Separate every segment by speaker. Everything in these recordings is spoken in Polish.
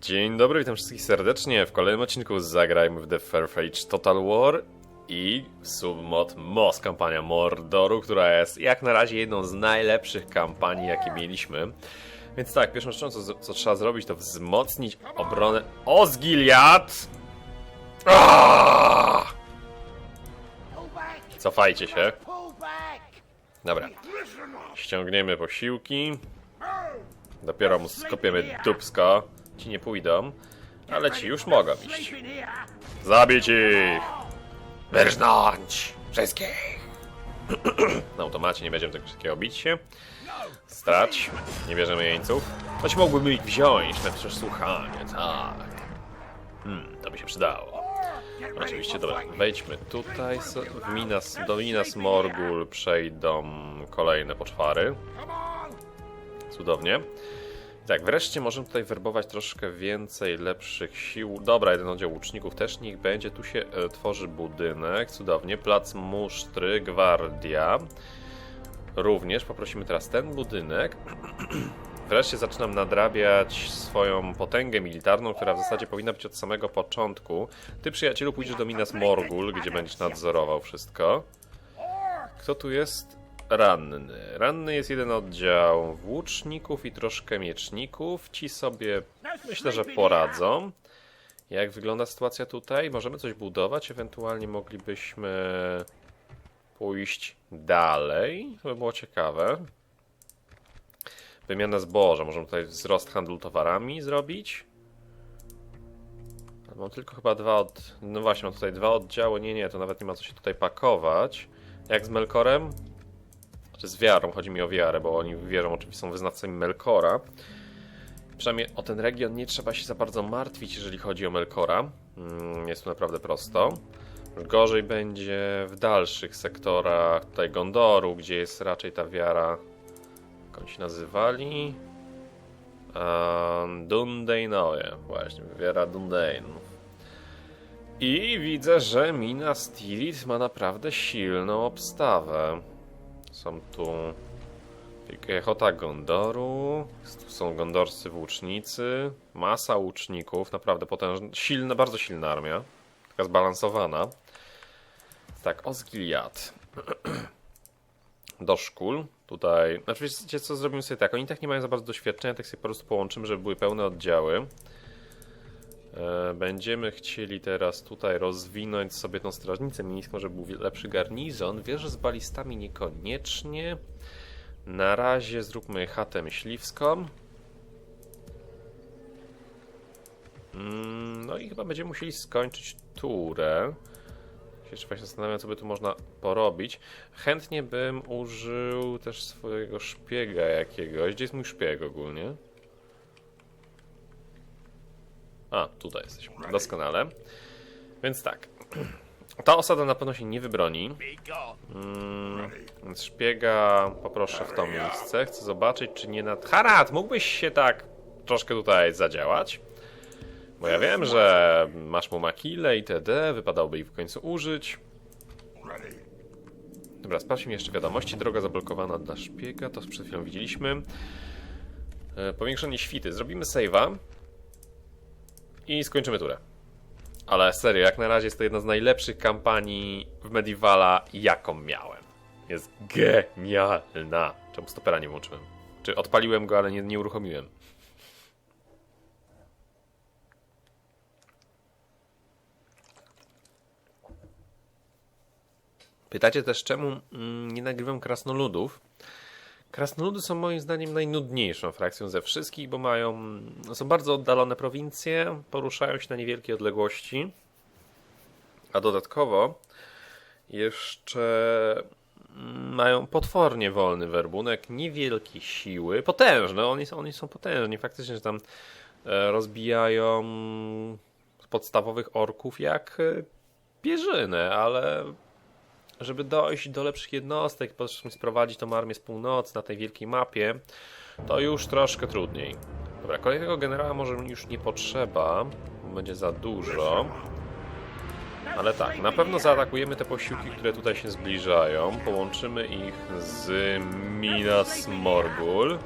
Speaker 1: Dzień dobry, witam wszystkich serdecznie w kolejnym odcinku Zagrajmy w The Fairphage Total War i submod MOS, kampania Mordoru, która jest jak na razie jedną z najlepszych kampanii, jakie mieliśmy. Więc tak, pierwszą rzeczą, co, co trzeba zrobić, to wzmocnić obronę Osgiliad! Aaaa! Cofajcie się. Dobra. Ściągniemy posiłki. Dopiero mu skopiemy dupsko. Ci nie pójdą, ale ci już mogą iść. Zabić ich! Wyrżnąć! Wszystkich! Na automacie nie będziemy tego wszystkiego bić się. Strać. Nie bierzemy jeńców. Choć mógłbym ich wziąć na przesłuchanie, tak. Hmm, to by się przydało. Oczywiście, dobra, wejdźmy tutaj. W Minas, do Minas Morgul przejdą kolejne poczwary. Cudownie. Tak, wreszcie możemy tutaj werbować troszkę więcej lepszych sił. Dobra, jeden oddział łuczników też niech będzie. Tu się e, tworzy budynek. Cudownie. Plac Musztry, Gwardia. Również poprosimy teraz ten budynek. Wreszcie zaczynam nadrabiać swoją potęgę militarną, która w zasadzie powinna być od samego początku. Ty, przyjacielu, pójdziesz do Minas Morgul, gdzie będziesz nadzorował wszystko. Kto tu jest? Ranny. Ranny jest jeden oddział włóczników i troszkę mieczników. Ci sobie myślę, że poradzą. Jak wygląda sytuacja tutaj? Możemy coś budować, ewentualnie moglibyśmy pójść dalej. To by było ciekawe. Wymiana zboża. Możemy tutaj wzrost handlu towarami zrobić. Mam tylko chyba dwa od... No właśnie, mam tutaj dwa oddziały. Nie, nie, to nawet nie ma co się tutaj pakować. Jak z Melkorem? Czy z wiarą? Chodzi mi o wiarę, bo oni wierzą, oczywiście są wyznawcami Melkora. Przynajmniej o ten region nie trzeba się za bardzo martwić, jeżeli chodzi o Melkora. Mm, Jest tu naprawdę prosto. Już gorzej będzie w dalszych sektorach tutaj Gondoru, gdzie jest raczej ta wiara. Jak oni się nazywali? Um, właśnie, wiara Dundainów. I widzę, że Minas Tirith ma naprawdę silną obstawę. Są tu piechota Gondoru, są gondorscy włócznicy, masa łuczników, naprawdę potężna, silna, bardzo silna armia, taka zbalansowana. Tak, Osgiliad. Do szkół. Tutaj, znaczy wiecie co, zrobimy sobie tak, oni tak nie mają za bardzo doświadczenia, tak sobie po prostu połączymy, żeby były pełne oddziały. E, Będziemy chcieli teraz tutaj rozwinąć sobie tą strażnicę miejską, żeby był lepszy garnizon. Wieżę z balistami niekoniecznie. Na razie zróbmy chatę myśliwską. Mm, No i chyba będziemy musieli skończyć turę. Jeszcze właśnie zastanawiam, co by tu można porobić. Chętnie bym użył też swojego szpiega jakiegoś. Gdzie jest mój szpieg ogólnie? A, tutaj jesteśmy. Doskonale. Więc tak. Ta osada na pewno się nie wybroni. Mm, więc szpiega poproszę w to miejsce. Chcę zobaczyć, czy nie nad... Harat, mógłbyś się tak troszkę tutaj zadziałać? Bo ja wiem, że masz mu makile itd. Wypadałoby ich w końcu użyć. Dobra, sprawdźmy jeszcze wiadomości. Droga zablokowana dla szpiega, to przed chwilą widzieliśmy. E, Powiększenie świty. Zrobimy save'a. I skończymy turę. Ale serio, jak na razie jest to jedna z najlepszych kampanii w Medievala, jaką miałem. Jest genialna. Czemu stopera nie włączyłem? Czy odpaliłem go, ale nie, nie uruchomiłem? Pytacie też, czemu mm, nie nagrywam krasnoludów? Krasnoludy są moim zdaniem najnudniejszą frakcją ze wszystkich, bo mają, no, są bardzo oddalone prowincje, poruszają się na niewielkie odległości, a dodatkowo jeszcze mają potwornie wolny werbunek, niewielkie siły, potężne, oni są, oni są potężni, faktycznie, że tam e, rozbijają podstawowych orków jak e, pierzynę, ale żeby dojść do lepszych jednostek, po prostu sprowadzić tą armię z północy na tej wielkiej mapie, to już troszkę trudniej. Dobra, kolejnego generała może już nie potrzeba, bo będzie za dużo. Ale tak, na pewno zaatakujemy te posiłki, które tutaj się zbliżają. Połączymy ich z Minas Morgul.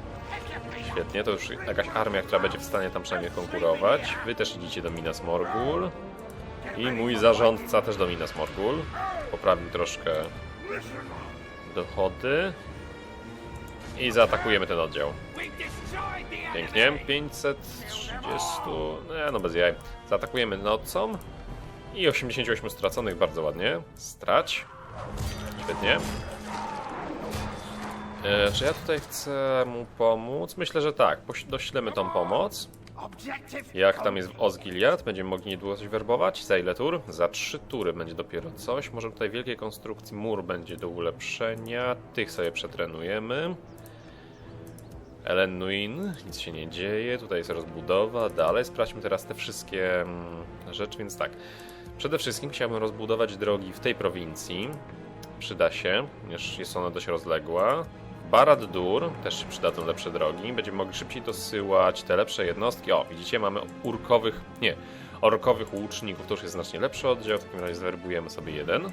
Speaker 1: Świetnie, to już jakaś armia, która będzie w stanie tam przynajmniej konkurować. Wy też idziecie do Minas Morgul. I mój zarządca też do Minas Morgul. Poprawił troszkę dochody. I zaatakujemy ten oddział. Pięknie, 530, nie no bez jaj. Zaatakujemy nocą. I 88 straconych, bardzo ładnie. Strać. Świetnie. E, czy ja tutaj chcę mu pomóc? Myślę, że tak. Doślemy tą pomoc. Jak tam jest w Osgiliad? Będziemy mogli niedługo coś werbować. Za ile tur? Za trzy tury będzie dopiero coś. Może tutaj wielkiej konstrukcji mur będzie do ulepszenia. Tych sobie przetrenujemy. Ellen Nuin, nic się nie dzieje. Tutaj jest rozbudowa. Dalej sprawdźmy teraz te wszystkie mm, rzeczy, więc tak. Przede wszystkim chciałbym rozbudować drogi w tej prowincji. Przyda się, ponieważ jest ona dość rozległa. Barad Dur też się przydadzą lepsze drogi. Będziemy mogli szybciej dosyłać te lepsze jednostki. O, widzicie, mamy urkowych, nie, orkowych łuczników. To już jest znacznie lepszy oddział. W takim razie zwerbujemy sobie jeden.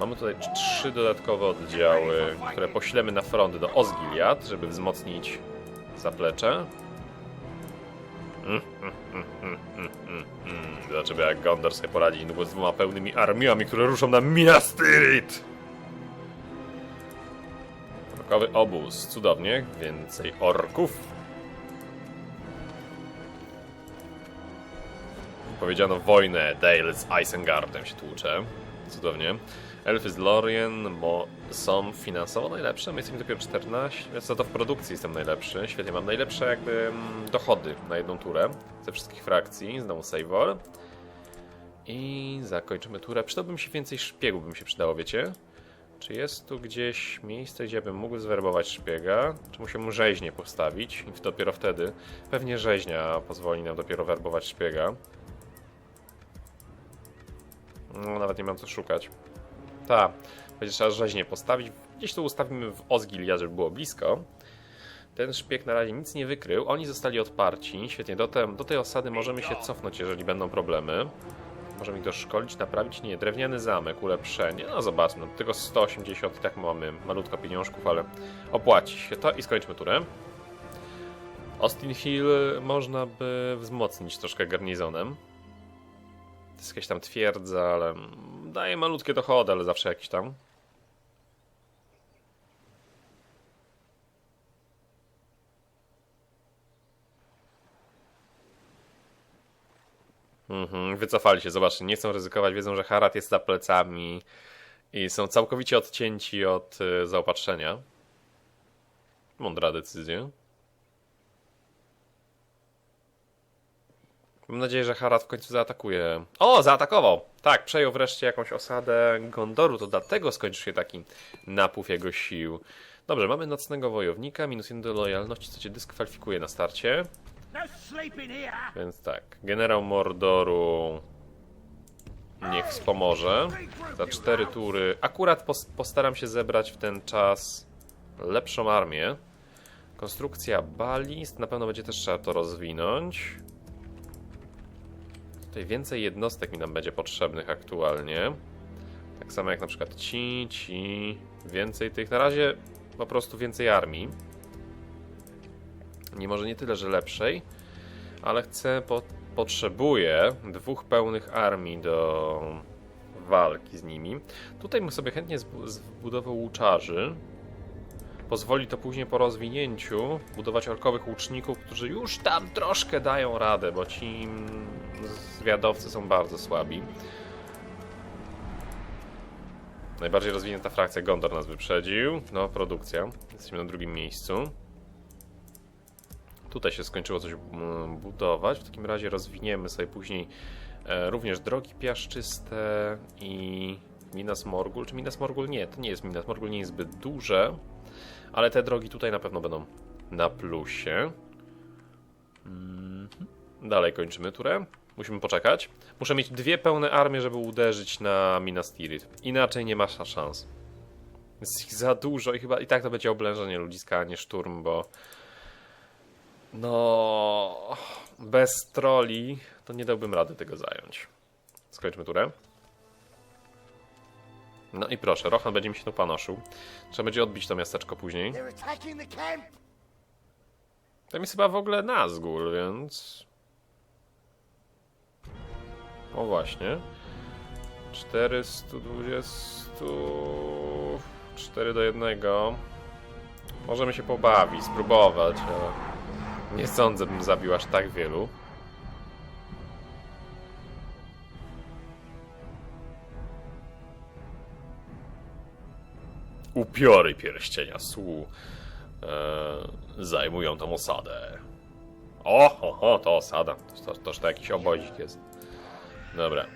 Speaker 1: Mamy tutaj trzy dodatkowe oddziały, które poślemy na front do Osgiliad, żeby wzmocnić zaplecze. Mm, mm, mm, mm, jak Gondor sobie poradzi z dwoma pełnymi armiami, które ruszą na Minas Tirith. Orkowy obóz, cudownie, więcej orków. Powiedziano wojnę, Dale z Isengardem się tłucze. Cudownie. Elfy z Lorien, bo są finansowo najlepsze, my jesteśmy dopiero 14, więc za to w produkcji jestem najlepszy. Świetnie, mam najlepsze jakby mm, dochody na jedną turę ze wszystkich frakcji, znowu Savor. I zakończymy turę. Przydałby mi się więcej szpiegów, by mi się przydało, wiecie? Czy jest tu gdzieś miejsce, gdzie bym mógł zwerbować szpiega? Czy musimy rzeźnię postawić? I dopiero wtedy pewnie rzeźnia pozwoli nam dopiero werbować szpiega. No, nawet nie mam co szukać. Tak, będzie trzeba rzeźnie postawić. Gdzieś tu ustawimy w Osgiliad, żeby było blisko. Ten szpieg na razie nic nie wykrył. Oni zostali odparci. Świetnie, do, do tej osady możemy się cofnąć, jeżeli będą problemy. Możemy ich doszkolić, naprawić. Nie, drewniany zamek, ulepszenie. No zobaczmy, no, tylko 180 i tak mamy malutko pieniążków, ale opłaci się to i skończmy turę. Austin Hill można by wzmocnić troszkę garnizonem. To jest jakaś tam twierdza, ale daje malutkie dochody, ale zawsze jakiś tam. Mhm, wycofali się, zobaczcie, nie chcą ryzykować, wiedzą, że Harat jest za plecami i są całkowicie odcięci od y, zaopatrzenia. Mądra decyzja. Mam nadzieję, że Harad w końcu zaatakuje. O, zaatakował! Tak, przejął wreszcie jakąś osadę Gondoru, to dlatego skończył się taki napływ jego sił. Dobrze, mamy nocnego wojownika, minus 1 do lojalności, co cię dyskwalifikuje na starcie. Więc tak, generał Mordoru niech wspomoże. Za 4 tury. Akurat pos postaram się zebrać w ten czas lepszą armię. Konstrukcja balist, na pewno będzie też trzeba to rozwinąć. Tutaj więcej jednostek mi nam będzie potrzebnych aktualnie. Tak samo jak na przykład ci, ci, więcej tych. Na razie po prostu więcej armii. Nie może nie tyle, że lepszej, ale chcę, po, potrzebuję dwóch pełnych armii do walki z nimi. Tutaj bym sobie chętnie zbu- zbudował łuczarzy. Pozwoli to później po rozwinięciu budować orkowych łuczników, którzy już tam troszkę dają radę, bo ci zwiadowcy są bardzo słabi. Najbardziej rozwinięta frakcja Gondor nas wyprzedził. No, produkcja. Jesteśmy na drugim miejscu. Tutaj się skończyło coś mm, budować. W takim razie rozwiniemy sobie później e, również drogi piaszczyste i Minas Morgul. Czy Minas Morgul? Nie, to nie jest Minas Morgul, nie jest zbyt duże. Ale te drogi tutaj na pewno będą na plusie. Mhm. Dalej kończymy turę. Musimy poczekać. Muszę mieć dwie pełne armie, żeby uderzyć na Minas Tirith. Inaczej nie ma szans. Jest ich za dużo i chyba i tak to będzie oblężenie ludziska, a nie szturm, bo no bez troli to nie dałbym rady tego zająć. Skończmy turę. No i proszę, Rohan będzie mi się tu panoszył. Trzeba będzie odbić to miasteczko później. Tam jest chyba w ogóle Nazgul, więc... O właśnie. 420... 4 do 1. Możemy się pobawić, spróbować, ale... Nie sądzę, bym zabił aż tak wielu. Upiory pierścienia Su e, zajmują tą osadę. O, ho, ho, to osada. To, to, to jakiś obozik jest. Dobra.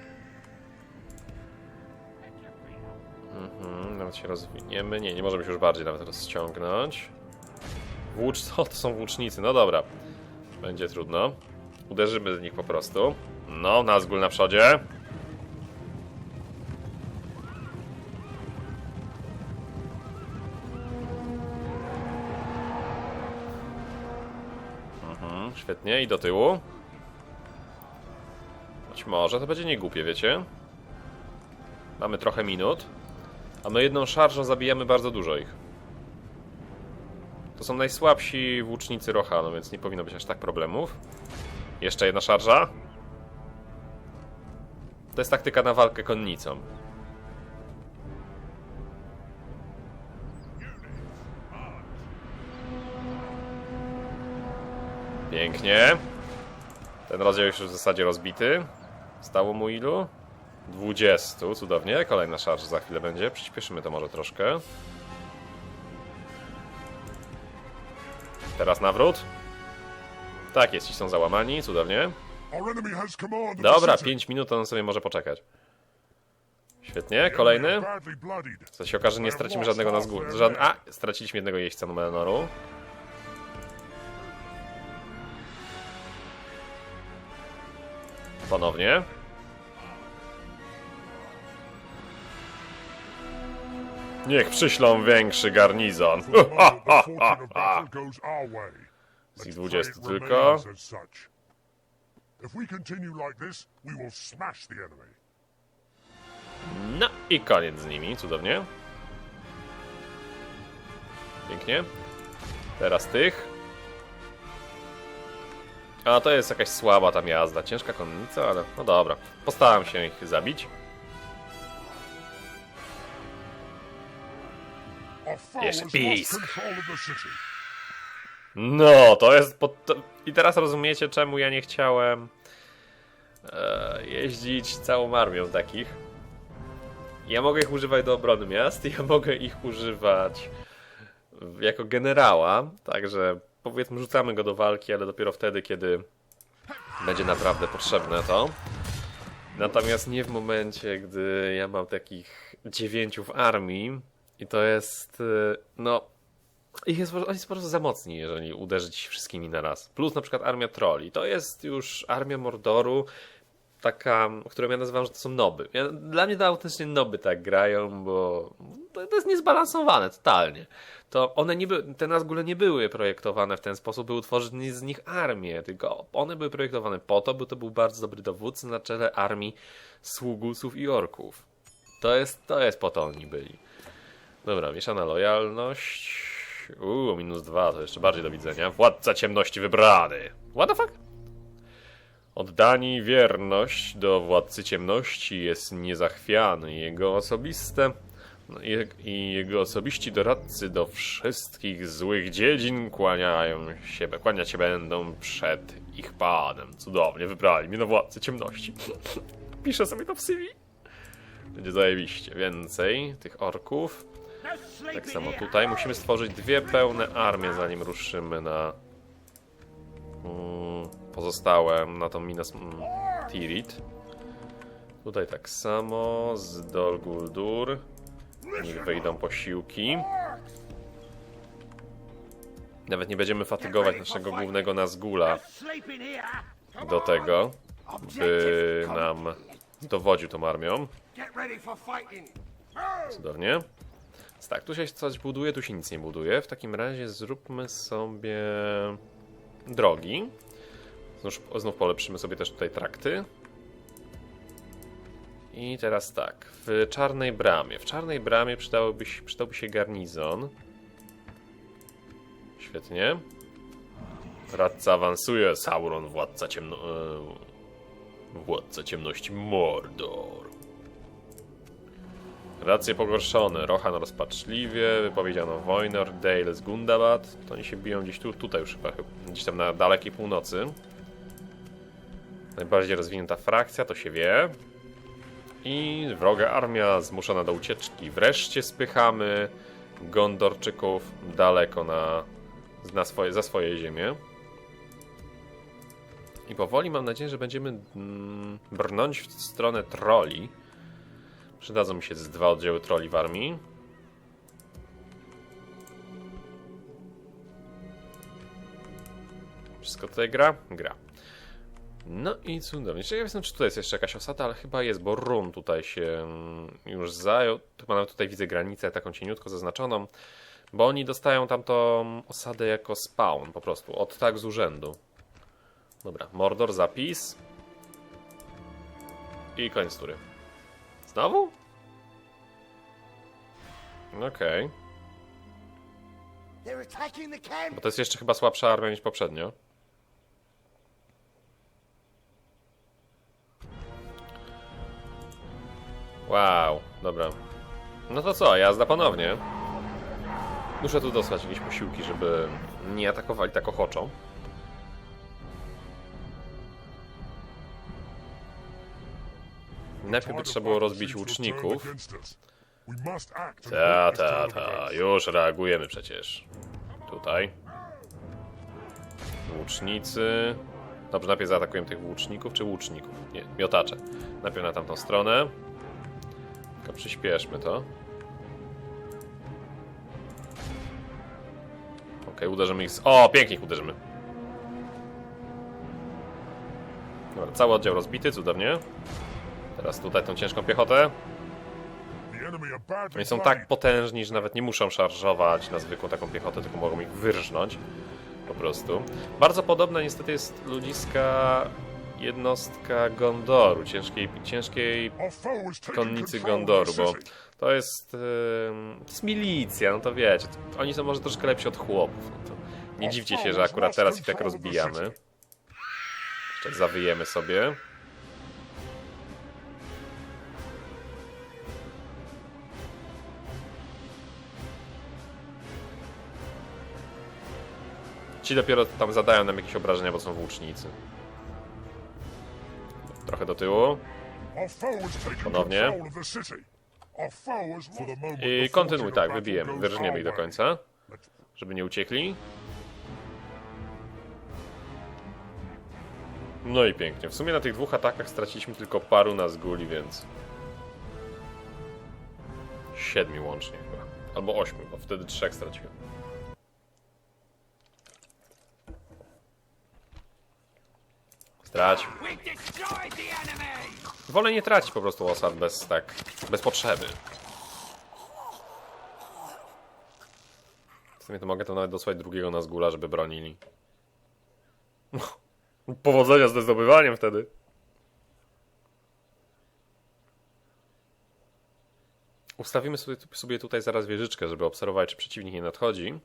Speaker 1: Mhm, nawet się rozwiniemy. Nie, nie możemy się już bardziej nawet rozciągnąć. Włócz... O, to są włócznicy. No dobra. Będzie trudno. Uderzymy z nich po prostu. No, Nazgul na przodzie. Mhm, świetnie. I do tyłu. Być może to będzie niegłupie, wiecie? Mamy trochę minut. A my jedną szarżą zabijamy bardzo dużo ich. To są najsłabsi włócznicy Rohanu, więc nie powinno być aż tak problemów. Jeszcze jedna szarża. To jest taktyka na walkę konnicą. Pięknie. Ten rozdział już w zasadzie rozbity. Stało mu ilu? 20, cudownie. Kolejna szarż za chwilę będzie. Przyspieszymy to może troszkę. Teraz nawrót. Tak jest, ci są załamani, cudownie. Dobra,
Speaker 2: city.
Speaker 1: 5 minut, on sobie może poczekać. Świetnie, kolejny. Co się okaże, nie stracimy żadnego na zgór. Żad... A, straciliśmy jednego jeźdźca Numenoru. Ponownie. Niech przyślą większy garnizon.
Speaker 2: Way.
Speaker 1: Z ich
Speaker 2: Let's
Speaker 1: 20
Speaker 2: pray it
Speaker 1: tylko. No i koniec z nimi, cudownie. Pięknie. Teraz tych. A to jest jakaś słaba tam jazda. Ciężka konnica, ale no dobra. Postaram się ich zabić. Jeszcze pisk. No, to jest pod... I teraz rozumiecie, czemu ja nie chciałem e, jeździć całą armią takich. Ja mogę ich używać do obrony miast, ja mogę ich używać jako generała, także powiedzmy rzucamy go do walki, ale dopiero wtedy, kiedy będzie naprawdę potrzebne to. Natomiast nie w momencie, gdy ja mam takich dziewięciu w armii i to jest, e, no, ich jest, oni są po prostu za mocni, jeżeli uderzyć wszystkimi na raz. Plus na przykład armia trolli. To jest już armia Mordoru, taka, którą ja nazywam, że to są noby. Ja, dla mnie to autentycznie noby tak grają, bo to, to jest niezbalansowane totalnie. To one nie by, te Nazgule nie były projektowane w ten sposób, by utworzyć z nich armię, tylko one były projektowane po to, by to był bardzo dobry dowódca na czele armii sługusów i orków. To jest, to jest po to oni byli. Dobra, mieszana lojalność. Uuu, minus dwa, to jeszcze bardziej do widzenia. Władca ciemności wybrany. What the fuck? Oddani wierność do władcy ciemności jest niezachwiany. Jego osobiste no, i- jego osobiści doradcy do wszystkich złych dziedzin kłaniają się, kłaniać się będą przed ich panem. Cudownie, wybrali mnie na władcę ciemności. Piszę sobie to w CV. Będzie zajebiście. Więcej tych orków. Tak samo tutaj. Musimy stworzyć dwie pełne armie, zanim ruszymy na mm, pozostałe, na tą Minas mm, Tirith. Tutaj tak samo, z Dol Guldur. Niech wyjdą posiłki. Nawet nie będziemy fatygować naszego głównego Nazgula do tego, by nam dowodził tą armią. Cudownie. Tak, tu się coś buduje, tu się nic nie buduje. W takim razie zróbmy sobie drogi. Znów, znów polepszymy sobie też tutaj trakty. I teraz tak, w Czarnej Bramie. W Czarnej Bramie przydałoby się, przydałby się garnizon. Świetnie. Radca awansuje. Sauron, władca ciemno... E, władca ciemności Mordor. Racje pogorszone. Rohan rozpaczliwie. Wypowiedziano wojnę. Dale z Gundabad. To oni się biją gdzieś tu, tutaj już chyba. Gdzieś tam na dalekiej północy. Najbardziej rozwinięta frakcja, to się wie. I wroga armia zmuszona do ucieczki. Wreszcie spychamy Gondorczyków daleko na, na swoje, za swoje ziemię. I powoli mam nadzieję, że będziemy mm, brnąć w stronę troli. Przydadzą mi się z dwa oddziały troli w armii. Wszystko tutaj gra? Gra. No i cudownie. Ciekaw jestem, czy tutaj jest jeszcze jakaś osada, ale chyba jest, bo Run tutaj się mm, już zajął. Chyba nawet tutaj widzę granicę taką cieniutko zaznaczoną, bo oni dostają tamtą osadę jako spawn po prostu, od tak z urzędu. Dobra, Mordor, zapis. I koniec tury. Znowu? Okej.
Speaker 3: Camp.
Speaker 1: Bo to jest jeszcze chyba słabsza armia niż poprzednio. Wow, dobra. No to co, jazda ponownie. Muszę tu dostać jakieś posiłki, żeby nie atakowali tak ochoczo. Najpierw by trzeba było rozbić łuczników. Ta, ta, ta, już reagujemy przecież. Tutaj. Łucznicy. Dobrze, najpierw zaatakujemy tych łuczników, czy łuczników? Nie, miotacze. Najpierw na tamtą stronę. Tylko przyspieszmy to. Okej, uderzymy ich z... O, pięknie ich uderzymy. Dobra, cały oddział rozbity, cudownie. Teraz tutaj tą ciężką piechotę. Oni są tak potężni, że nawet nie muszą szarżować na zwykłą taką piechotę, tylko mogą ich wyrżnąć. Po prostu. Bardzo podobna niestety jest ludziska jednostka Gondoru, ciężkiej, ciężkiej konnicy Gondoru, bo to jest, to jest milicja, no to wiecie, to oni są może troszkę lepsi od chłopów. No nie dziwcie się, że akurat teraz ich tak rozbijamy. Jeszcze zawyjemy sobie. Ci dopiero tam zadają nam jakieś obrażenia, bo są włócznicy. Trochę do tyłu.
Speaker 2: Ponownie.
Speaker 1: I kontynuuj, tak, wybijemy. Wyrżniemy ich do końca. Żeby nie uciekli. No i pięknie. W sumie na tych dwóch atakach straciliśmy tylko paru na zguli, więc... Siedmiu łącznie chyba. Albo ośmiu, bo wtedy trzech straciłem. Strać. Wolę nie tracić po prostu osad bez tak, bez potrzeby. W sumie to mogę to nawet dosłać drugiego na zgula, żeby bronili. Powodzenia ze zdobywaniem wtedy. Ustawimy sobie, sobie tutaj zaraz wieżyczkę, żeby obserwować, czy przeciwnik nie nadchodzi.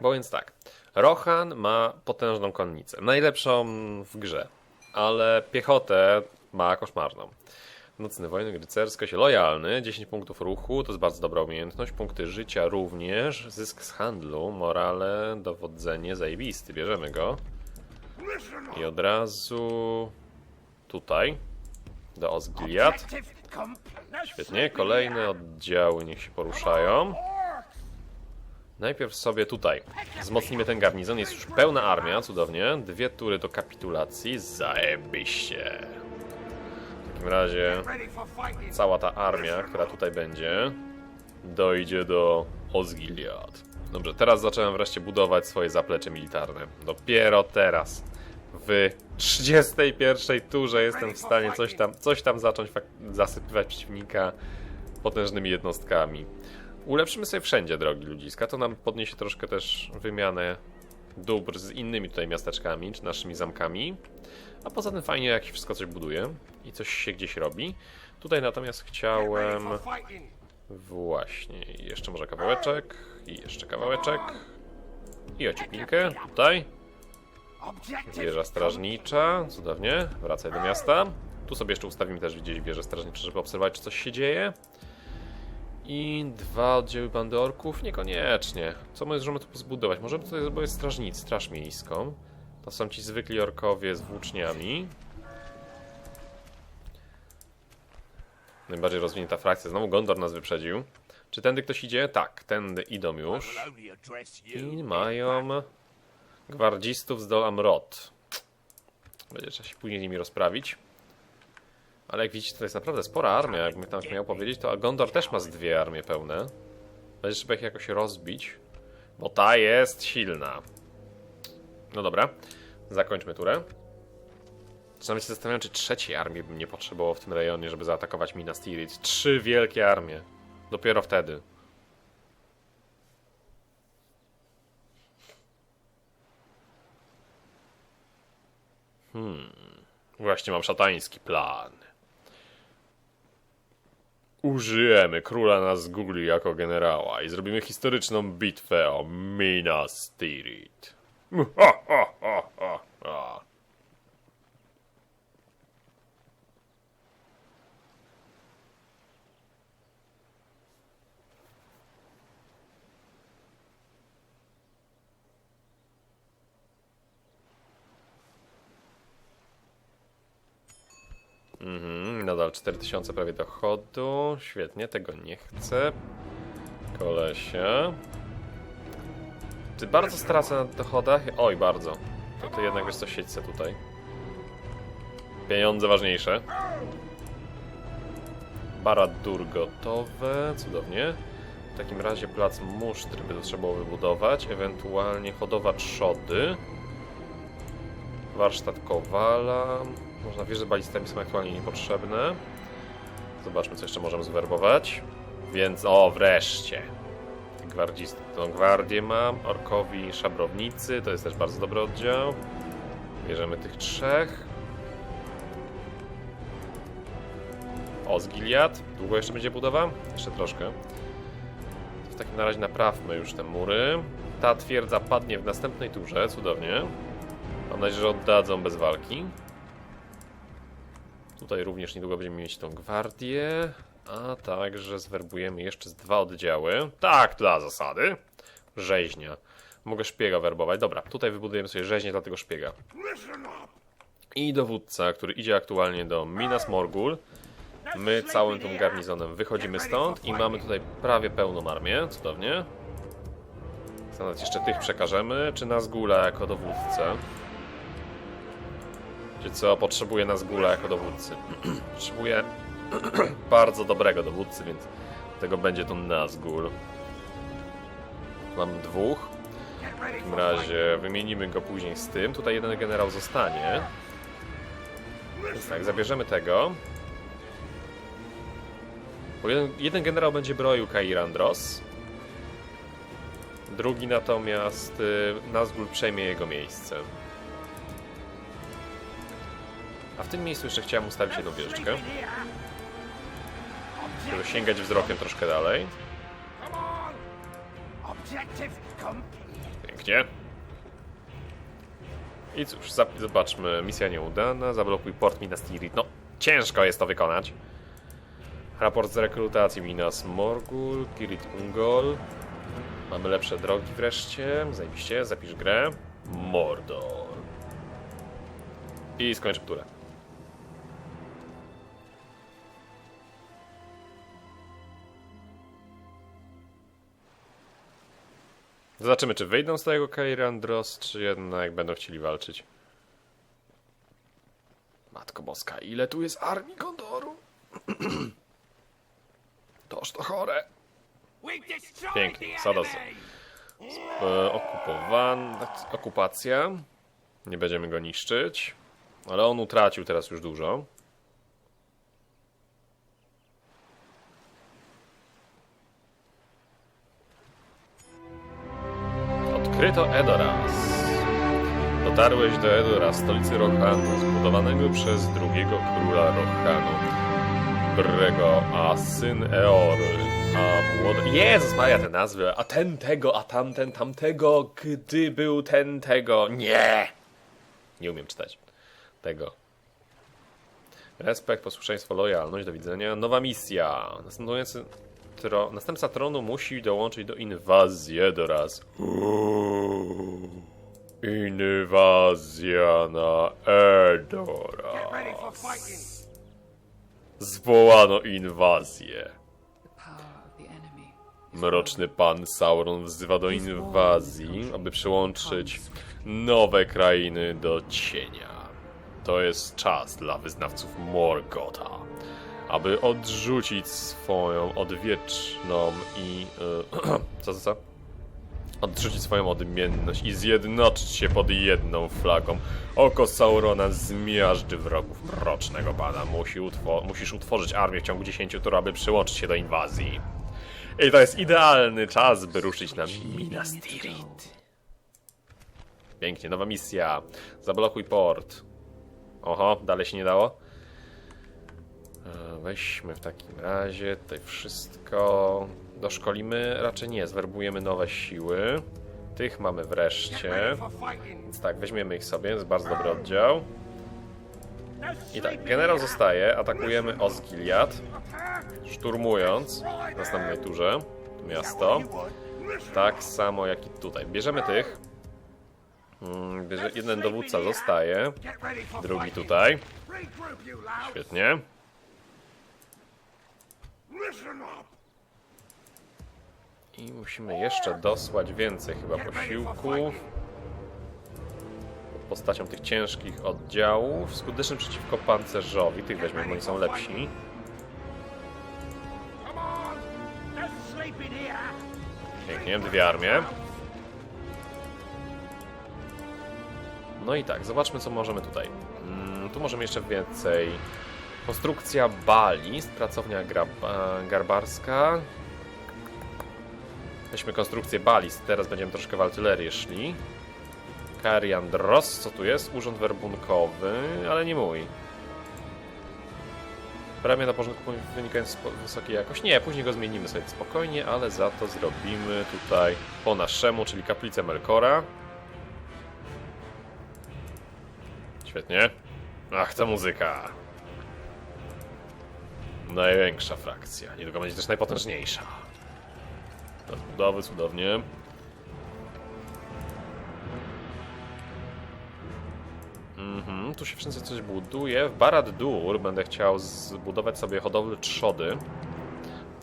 Speaker 1: Bo więc tak, Rohan ma potężną konnicę, najlepszą w grze, ale piechotę ma koszmarną. Nocny wojny, rycerskość, lojalny, 10 punktów ruchu, to jest bardzo dobra umiejętność, punkty życia również, zysk z handlu, morale, dowodzenie, zajebisty, bierzemy go. I od razu tutaj, do Osgiliad. Świetnie, kolejne oddziały niech się poruszają. Najpierw sobie tutaj wzmocnimy ten garnizon. Jest już pełna armia, cudownie. Dwie tury do kapitulacji. Zajebiście. W takim razie cała ta armia, która tutaj będzie, dojdzie do Osgiliad. Dobrze, teraz zacząłem wreszcie budować swoje zaplecze militarne. Dopiero teraz, w 31 turze jestem w stanie coś tam, coś tam zacząć zasypywać przeciwnika potężnymi jednostkami. Ulepszymy sobie wszędzie drogi ludziska, to nam podniesie troszkę też wymianę dóbr z innymi tutaj miasteczkami, czy naszymi zamkami. A poza tym fajnie jak wszystko coś buduje i coś się gdzieś robi. Tutaj natomiast chciałem Właśnie, jeszcze może kawałeczek, i jeszcze kawałeczek. I ociupinkę, tutaj. Wieża strażnicza, cudownie, wracaj do miasta. Tu sobie jeszcze ustawimy też gdzieś wieżę strażniczą, żeby obserwować, czy coś się dzieje. I dwa oddziały bandy orków? Niekoniecznie. Co my możemy tu zbudować? Możemy tutaj zbudować strażnic, straż miejską. To są ci zwykli orkowie z włóczniami. Najbardziej rozwinięta frakcja. Znowu Gondor nas wyprzedził. Czy tędy ktoś idzie? Tak, tędy idą już. I mają gwardzistów z Dol Amrot. Będzie trzeba się później z nimi rozprawić. Ale jak widzicie, to jest naprawdę spora armia. Jakbym tam miał powiedzieć, to Gondor też ma z dwie armie pełne. Będzie trzeba ich jakoś rozbić, bo ta jest silna. No dobra, zakończmy turę. Czasami się zastanawiam, czy trzeciej armii bym nie potrzebował w tym rejonie, żeby zaatakować Minas Tirith. Trzy wielkie armie. Dopiero wtedy. Hmm. Właśnie mam szatański plan. Użyjemy króla nas Google jako generała i zrobimy historyczną bitwę o Minas Tirith. Ha, ha, ha, ha, ha. Mhm, nadal 4000 prawie dochodu. Świetnie, tego nie chcę. Kolesie. Czy bardzo stracę na dochodach? Oj, bardzo. To ty jednak wiesz co, siedź tutaj. Pieniądze ważniejsze. Baradur gotowe, cudownie. W takim razie plac musztry by trzeba było wybudować, ewentualnie hodowa trzody. Warsztat Kowala. Można wierzyć, że balistami są aktualnie niepotrzebne. Zobaczmy, co jeszcze możemy zwerbować. Więc, o, wreszcie. Gwardzisty. Tą gwardię mam. Orkowi, szabrownicy. To jest też bardzo dobry oddział. Bierzemy tych trzech. O, z Giliad. Długo jeszcze będzie budowa? Jeszcze troszkę. W takim razie naprawmy już te mury. Ta twierdza padnie w następnej turze. Cudownie. Mam nadzieję, że oddadzą bez walki. Tutaj również niedługo będziemy mieć tą gwardię, a także zwerbujemy jeszcze z dwa oddziały. Tak, dla zasady. Rzeźnia. Mogę szpiega werbować. Dobra, tutaj wybudujemy sobie rzeźnię dla tego szpiega. I dowódca, który idzie aktualnie do Minas Morgul. My całym tym garnizonem wychodzimy stąd i mamy tutaj prawie pełną armię. Cudownie. Nawet jeszcze tych przekażemy. Czy Nazgula jako dowódcę? Czy co? Potrzebuję Nazgula jako dowódcy. Potrzebuję bardzo dobrego dowódcy, więc tego będzie to Nazgul. Mam dwóch. W takim razie wymienimy go później z tym. Tutaj jeden generał zostanie. Więc tak, zabierzemy tego. Bo jeden, jeden generał będzie broił Kairandros. Drugi natomiast y, Nazgul przejmie jego miejsce. A w tym miejscu jeszcze chciałem ustawić jedną wieżyczkę, żeby sięgać wzrokiem troszkę dalej. Pięknie. I cóż, zobaczmy, misja nieudana, zablokuj port Minas Tirith. No, ciężko jest to wykonać. Raport z rekrutacji Minas Morgul, Kirit Ungol. Mamy lepsze drogi wreszcie. Zajebiście, zapisz grę. Mordor. I skończę turę. Zobaczymy, czy wyjdą z tego Kairandros, czy jednak będą chcieli walczyć. Matko Boska, ile tu jest armii Gondoru? Toż to chore. Pięknie, Sadas. E, okupowan... Okupacja. Nie będziemy go niszczyć. Ale on utracił teraz już dużo. Odkryto Edoras. Dotarłeś do Edoras, stolicy Rohanu, zbudowanego przez drugiego króla Rohanu, Brego, a syn Eory. A młody... Jezus Maria, te nazwy. A ten tego, a tamten tamtego, gdy był ten tego. Nie! Nie umiem czytać tego. Respekt, posłuszeństwo, lojalność, do widzenia. Nowa misja. Następujący tro... Następca tronu musi dołączyć do inwazji. Uuu. Inwazja na Edoras. Zwołano inwazję. Mroczny pan Sauron wzywa do inwazji, aby przyłączyć nowe krainy do cienia. To jest czas dla wyznawców Morgota, aby odrzucić swoją odwieczną i... y, co, co, co? Odrzucić swoją odmienność i zjednoczyć się pod jedną flagą. Oko Saurona zmiażdży wrogów Mrocznego Pana. Musi utwo musisz utworzyć armię w ciągu 10 tur, aby przyłączyć się do inwazji. I to jest idealny czas, by ruszyć na Minas Tirith. Pięknie, nowa misja. Zablokuj port. Oho, dalej się nie dało. E, Weźmy w takim razie tutaj wszystko. Doszkolimy? Raczej nie, zwerbujemy nowe siły. Tych mamy wreszcie. Więc tak, weźmiemy ich sobie, jest bardzo dobry oddział. I tak, generał zostaje, atakujemy Osgiliad, szturmując w następnej turze to miasto. Tak samo jak i tutaj. Bierzemy tych. Mm, Bierze, jeden dowódca zostaje, drugi tutaj. Świetnie. I musimy jeszcze dosłać więcej chyba posiłków. Pod postacią tych ciężkich oddziałów. Skuteczny przeciwko pancerzowi. Tych weźmiemy, bo oni są lepsi. Pięknie, dwie armie. No i tak, zobaczmy co możemy tutaj. Mm, tu możemy jeszcze więcej. Konstrukcja balist, pracownia e, garbarska. Weźmy konstrukcję balist, teraz będziemy troszkę w artylerię szli. Kariandros, co tu jest? Urząd werbunkowy, ale nie mój. Premia na porządku wynikając z wysokiej jakości. Nie, później go zmienimy sobie spokojnie, ale za to zrobimy tutaj po naszemu, czyli kaplicę Melkora. Świetnie. Ach, ta muzyka. Największa frakcja. Niedługo będzie też najpotężniejsza. Rozbudowy, cudownie. Mhm, tu się wszędzie coś buduje. W Barad-dur będę chciał zbudować sobie hodowlę trzody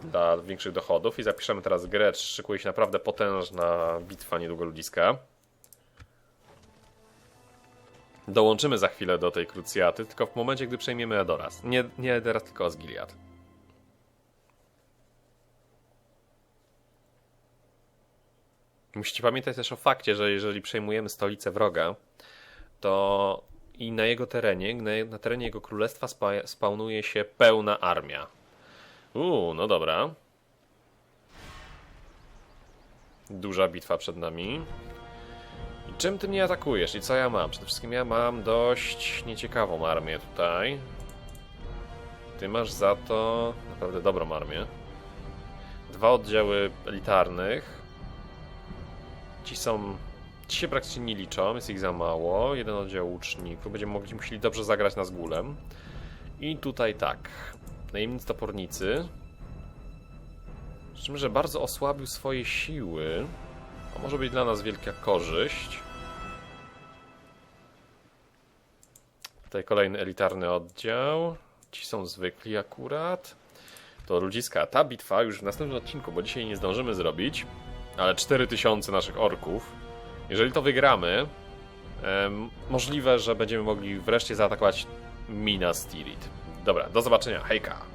Speaker 1: dla większych dochodów i zapiszemy teraz grę. Szykuje się naprawdę potężna bitwa niedługo ludziska. Dołączymy za chwilę do tej krucjaty, tylko w momencie, gdy przejmiemy Edoras. Nie, nie Edoras, tylko Osgiliad. Musicie pamiętać też o fakcie, że jeżeli przejmujemy stolicę wroga, to i na jego terenie, na, na terenie jego królestwa spa, spawnuje się pełna armia. Uuu, no dobra. Duża bitwa przed nami. Czym ty mnie atakujesz? I co ja mam? Przede wszystkim ja mam dość nieciekawą armię tutaj. Ty masz za to naprawdę dobrą armię. Dwa oddziały elitarnych. Ci są. Ci się praktycznie nie liczą, jest ich za mało. Jeden oddział łuczników. Będziemy mogli musieli dobrze zagrać na zgulem. I tutaj tak. Najemnicy topornicy. Z czym, że bardzo osłabił swoje siły. To może być dla nas wielka korzyść. Tutaj kolejny elitarny oddział. Ci są zwykli akurat. To ludziska, ta bitwa już w następnym odcinku, bo dzisiaj nie zdążymy zrobić, ale 4000 naszych orków. Jeżeli to wygramy, em, możliwe, że będziemy mogli wreszcie zaatakować Minas Tirith. Dobra, do zobaczenia, hejka!